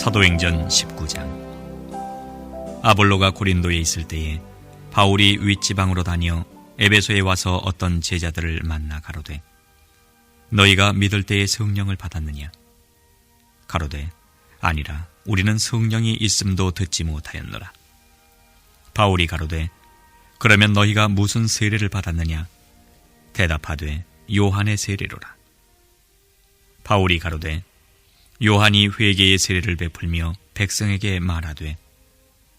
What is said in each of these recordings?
사도행전 19장. 아볼로가 고린도에 있을 때에 바울이 윗지방으로 다녀 에베소에 와서 어떤 제자들을 만나 가로되 너희가 믿을 때에 성령을 받았느냐? 가로되 아니라 우리는 성령이 있음도 듣지 못하였노라. 바울이 가로되 그러면 너희가 무슨 세례를 받았느냐? 대답하되 요한의 세례로라. 바울이 가로되 요한이 회개의 세례를 베풀며 백성에게 말하되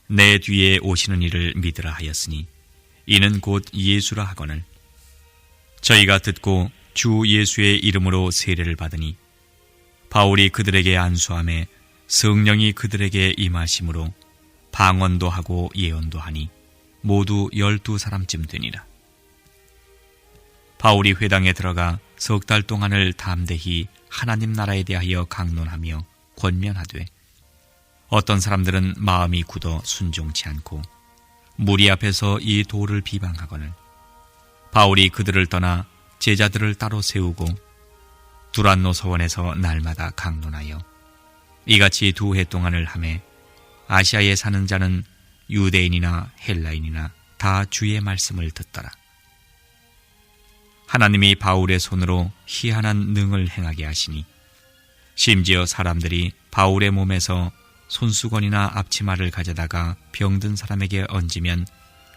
내 뒤에 오시는 이를 믿으라 하였으니 이는 곧 예수라 하거늘 저희가 듣고 주 예수의 이름으로 세례를 받으니 바울이 그들에게 안수함에 성령이 그들에게 임하심으로 방언도 하고 예언도 하니 모두 열두 사람쯤 되니라. 바울이 회당에 들어가 석 달 동안을 담대히 하나님 나라에 대하여 강론하며 권면하되 어떤 사람들은 마음이 굳어 순종치 않고 무리 앞에서 이 도를 비방하거늘 바울이 그들을 떠나 제자들을 따로 세우고 두란노 서원에서 날마다 강론하여 이같이 두 해 동안을 함에 아시아에 사는 자는 유대인이나 헬라인이나 다 주의 말씀을 듣더라. 하나님이 바울의 손으로 희한한 능을 행하게 하시니 심지어 사람들이 바울의 몸에서 손수건이나 앞치마를 가져다가 병든 사람에게 얹으면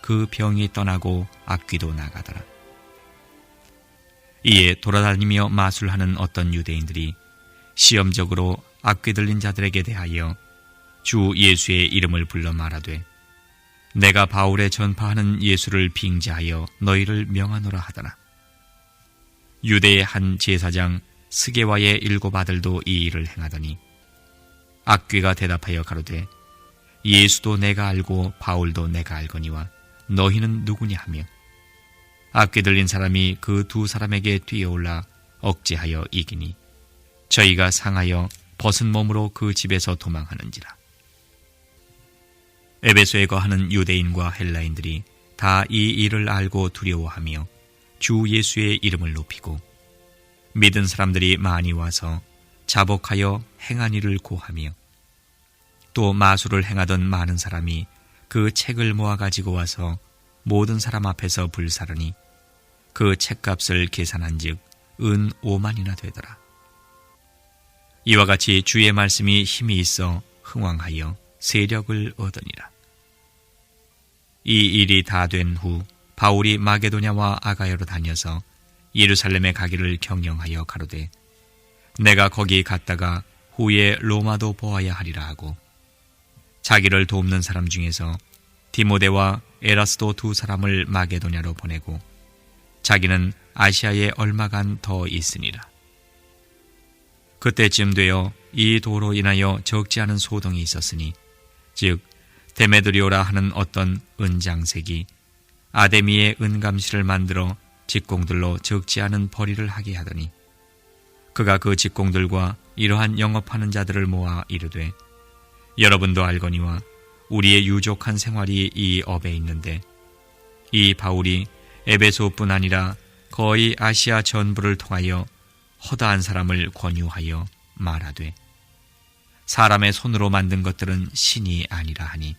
그 병이 떠나고 악귀도 나가더라. 이에 돌아다니며 마술하는 어떤 유대인들이 시험적으로 악귀 들린 자들에게 대하여 주 예수의 이름을 불러 말하되 내가 바울의 전파하는 예수를 빙자하여 너희를 명하노라 하더라. 유대의 한 제사장 스게와의 일곱 아들도 이 일을 행하더니 악귀가 대답하여 가로되 예수도 내가 알고 바울도 내가 알거니와 너희는 누구냐 하며 악귀 들린 사람이 그 두 사람에게 뛰어올라 억제하여 이기니 저희가 상하여 벗은 몸으로 그 집에서 도망하는지라. 에베소에 거하는 유대인과 헬라인들이 다 이 일을 알고 두려워하며 주 예수의 이름을 높이고 믿은 사람들이 많이 와서 자복하여 행한 일을 고하며 또 마술을 행하던 많은 사람이 그 책을 모아 가지고 와서 모든 사람 앞에서 불사르니 그 책값을 계산한즉 은 5만이나 되더라. 이와 같이 주의 말씀이 힘이 있어 흥왕하여 세력을 얻으니라. 이 일이 다 된 후 바울이 마게도냐와 아가야로 다녀서 예루살렘에 가기를 경영하여 가로되 내가 거기 갔다가 후에 로마도 보아야 하리라 하고 자기를 돕는 사람 중에서 디모데와 에라스도 두 사람을 마게도냐로 보내고 자기는 아시아에 얼마간 더 있으니라. 그때쯤 되어 이 도로 인하여 적지 않은 소동이 있었으니 즉 데메드리오라 하는 어떤 은장색이 아데미의 은감실을 만들어 직공들로 적지 않은 벌이를 하게 하더니 그가 그 직공들과 이러한 영업하는 자들을 모아 이르되 여러분도 알거니와 우리의 유족한 생활이 이 업에 있는데 이 바울이 에베소뿐 아니라 거의 아시아 전부를 통하여 허다한 사람을 권유하여 말하되 사람의 손으로 만든 것들은 신이 아니라 하니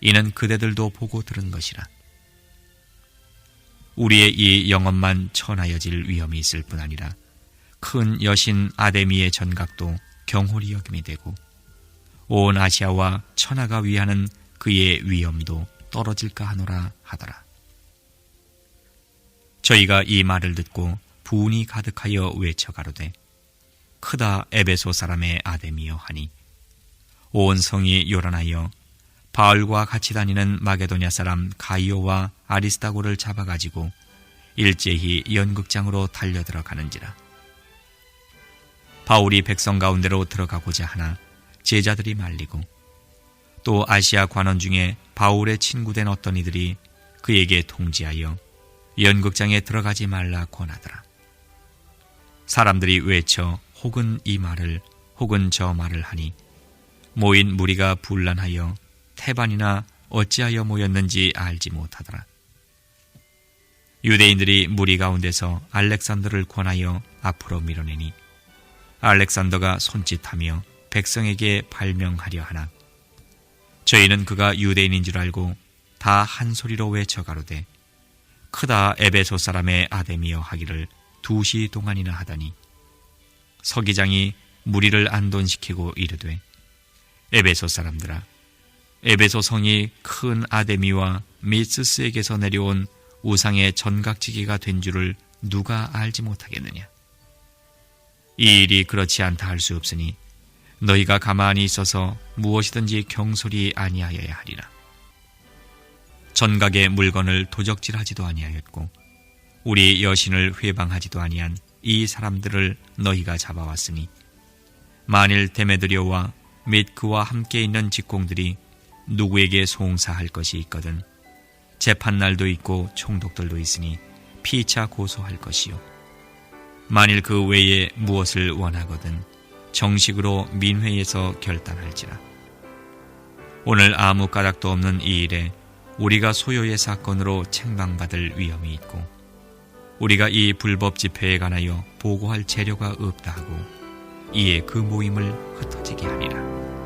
이는 그대들도 보고 들은 것이라. 우리의 이 영업만 천하여질 위험이 있을 뿐 아니라 큰 여신 아데미의 전각도 경홀히 여김이 되고 온 아시아와 천하가 위하는 그의 위엄도 떨어질까 하노라 하더라. 저희가 이 말을 듣고 부운이 가득하여 외쳐 가로되 크다 에베소 사람의 아데미여 하니 온 성이 요란하여 바울과 같이 다니는 마게도냐 사람 가이오와 아리스타고를 잡아가지고 일제히 연극장으로 달려 들어가는지라. 바울이 백성 가운데로 들어가고자 하나 제자들이 말리고 또 아시아 관원 중에 바울의 친구된 어떤 이들이 그에게 통지하여 연극장에 들어가지 말라 권하더라. 사람들이 외쳐 혹은 이 말을 혹은 저 말을 하니 모인 무리가 분란하여 태반이나 어찌하여 모였는지 알지 못하더라. 유대인들이 무리 가운데서 알렉산더를 권하여 앞으로 밀어내니 알렉산더가 손짓하며 백성에게 발명하려 하나 저희는 그가 유대인인 줄 알고 다 한 소리로 외쳐 가로되 크다 에베소 사람의 아데미여 하기를 두 시 동안이나 하다니 서기장이 무리를 안돈시키고 이르되 에베소 사람들아 에베소 성이 큰 아데미와 미스스에게서 내려온 우상의 전각지기가 된 줄을 누가 알지 못하겠느냐? 이 일이 그렇지 않다 할 수 없으니 너희가 가만히 있어서 무엇이든지 경솔이 아니하여야 하리라. 전각의 물건을 도적질하지도 아니하였고 우리 여신을 회방하지도 아니한 이 사람들을 너희가 잡아왔으니 만일 데메드려와 및 그와 함께 있는 직공들이 누구에게 송사할 것이 있거든. 재판날도 있고 총독들도 있으니 피차 고소할 것이요. 만일 그 외에 무엇을 원하거든 정식으로 민회에서 결단할지라. 오늘 아무 까닭도 없는 이 일에 우리가 소요의 사건으로 책망받을 위험이 있고 우리가 이 불법 집회에 관하여 보고할 재료가 없다 하고 이에 그 모임을 흩어지게 하리라.